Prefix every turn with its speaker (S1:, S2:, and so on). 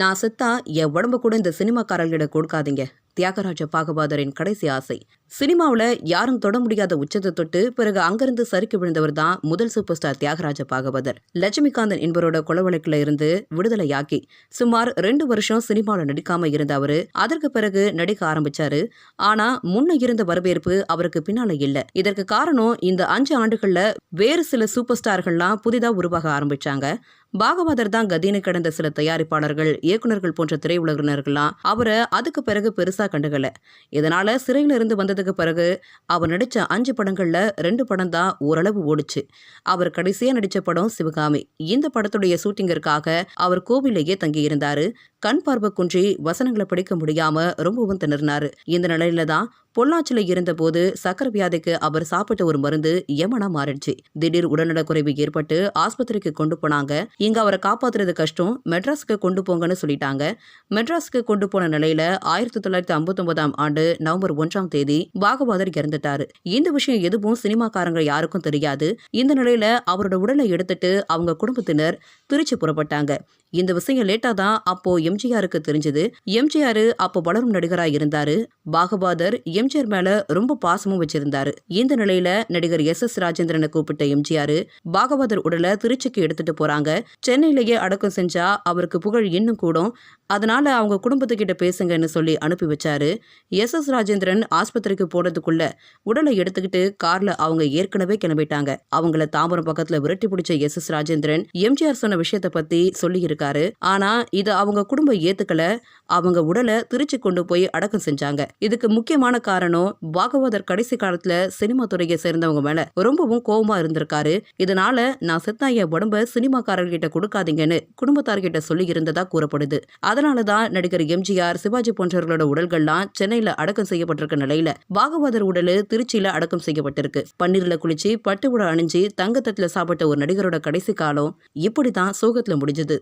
S1: நான் செத்தா என் உடம்பு கூட இந்த சினிமாக்காரர்களிட கொடுக்காதீங்க. தியாகராஜ பாகபாதரின் கடைசி ஆசை. சினிமாவில் யாரும் தொட முடியாத உச்சத்தை தொட்டு பிறகு அங்கிருந்து சறுக்கி விழுந்தவர் தான் முதல் சூப்பர் ஸ்டார் தியாகராஜ பாகவதர். லட்சுமிகாந்தன் என்பவரோட கொலை இருந்து விடுதலையாக்கி சுமார் ரெண்டு வருஷம் சினிமாவில் நடிக்காம இருந்த அவரு அதற்கு பிறகு நடிக்க ஆரம்பிச்சாரு. ஆனா முன்ன இருந்த வரவேற்பு அவருக்கு பின்னால இல்ல. இதற்கு காரணம் இந்த அஞ்சு ஆண்டுகள்ல வேறு சில சூப்பர் ஸ்டார்கள்லாம் புதிதாக உருவாக ஆரம்பிச்சாங்க. பாகவதர் தான் கதின்னு கிடந்த சில தயாரிப்பாளர்கள் இயக்குனர்கள் போன்ற திரையுலகினர்கள்லாம் அவரை அதுக்கு பிறகு பெருசா கண்டுகல இதனால சிறையில இருந்து வந்ததுக்கு பிறகு அவர் நடிச்ச அஞ்சு படங்கள்ல ரெண்டு படம் தான் ஓரளவு ஓடுச்சு. அவர் கடைசியா நடித்த படம் சிவகாமி. இந்த படத்துடைய ஷூட்டிங்கிற்காக அவர் கோவிலேயே தங்கியிருந்தார். கண் பார்வை குன்றி வசனங்களை படிக்க முடியாம ரொம்பவும் திணறினார். இந்த நிலையில தான் பொள்ளாச்சில இருந்தபோது சக்கர வியாதிக்கு அவர் சாப்பிட்ட ஒரு மருந்து யமனா மாறிடுச்சு. திடீர் உடல்நலக்குறைவு ஏற்பட்டு ஆஸ்பத்திரிக்கு கொண்டு போனாங்க. இங்க அவரை காப்பாத்துறது கஷ்டம். மெட்ராஸுக்கு கொண்டு போங்கன்னு சொல்லிட்டாங்க. மெட்ராஸுக்கு கொண்டு போன நிலையில ஆயிரத்தி தொள்ளாயிரத்தி ஐம்பத்தொன்பதாம் ஆண்டு நவம்பர் ஒன்றாம் தேதி பாகவதர் இறந்துட்டாரு. இந்த விஷயம் எதுவும் சினிமாக்காரங்க யாருக்கும் தெரியாது. இந்த நிலையில அவரோட உடலை எடுத்துட்டு அவங்க குடும்பத்தினர் திருச்சி புறப்பட்டாங்க. இந்த விஷயம் லேட்டா தான் அப்போ எம்ஜிஆருக்கு தெரிஞ்சது. எம்ஜிஆர் அப்போ வளரும் நடிகரா இருந்தாரு. பாகபாதர் எம்ஜிஆர் மேல ரொம்ப பாசமும் வச்சிருந்தாரு. இந்த நிலையில நடிகர் எஸ் எஸ் ராஜேந்திரனை கூப்பிட்ட எம்ஜிஆர் பாகபாதர் உடலை திருச்சிக்கு எடுத்துட்டு போறாங்க. சென்னையிலேயே அடக்கம் செஞ்சா அவருக்கு புகழ் இன்னும் கூடும். அதனால் அவங்க குடும்பத்துக்கிட்ட பேசுங்கன்னு சொல்லி அனுப்பி வச்சாரு. எஸ் எஸ் ராஜேந்திரன் ஆஸ்பத்திரிக்கு போனதுக்குள்ள உடலை எடுத்துக்கிட்டு கார்ல அவங்க ஏற்கனவே கிளம்பிட்டாங்க. அவங்கள தாம்பரம் பக்கத்துல விரட்டி பிடிச்ச எஸ் எஸ் ராஜேந்திரன் எம்ஜிஆர் சொன்ன விஷயத்த பத்தி சொல்லி இருக்காரு ஆனா அவங்க குடும்பம் ஏத்துக்கல. அவங்க உடலை திருச்சி கொண்டு போய் அடக்கம் செஞ்சாங்க. இதுக்கு முக்கியமான காரணம் பாகவதர் கடைசி காலத்துல சினிமா துறையை சேர்ந்தவங்க மேல ரொம்பவும் கோவமா இருந்திருக்காரு. இதனால நான் செத்தா என் உடம்ப சினிமாக்காரர்கிட்ட கொடுக்காதீங்கன்னு குடும்பத்தார்கிட்ட சொல்லி இருந்ததா கூறப்படுது அதனாலதான் நடிகர் எம்ஜிஆர் சிவாஜி போன்றவர்களோட உடல்கள்லாம் சென்னையில அடக்கம் செய்யப்பட்டிருக்க நிலையில பாகவதர் உடல் திருச்சியில அடக்கம் செய்யப்பட்டிருக்கு. பன்னீர்ல குளிச்சு பட்டு உடை அணிஞ்சு தங்கத்தட்டுல சாப்பிட்ட ஒரு நடிகரோட கடைசி காலம் இப்படிதான் சோகத்துல முடிஞ்சது.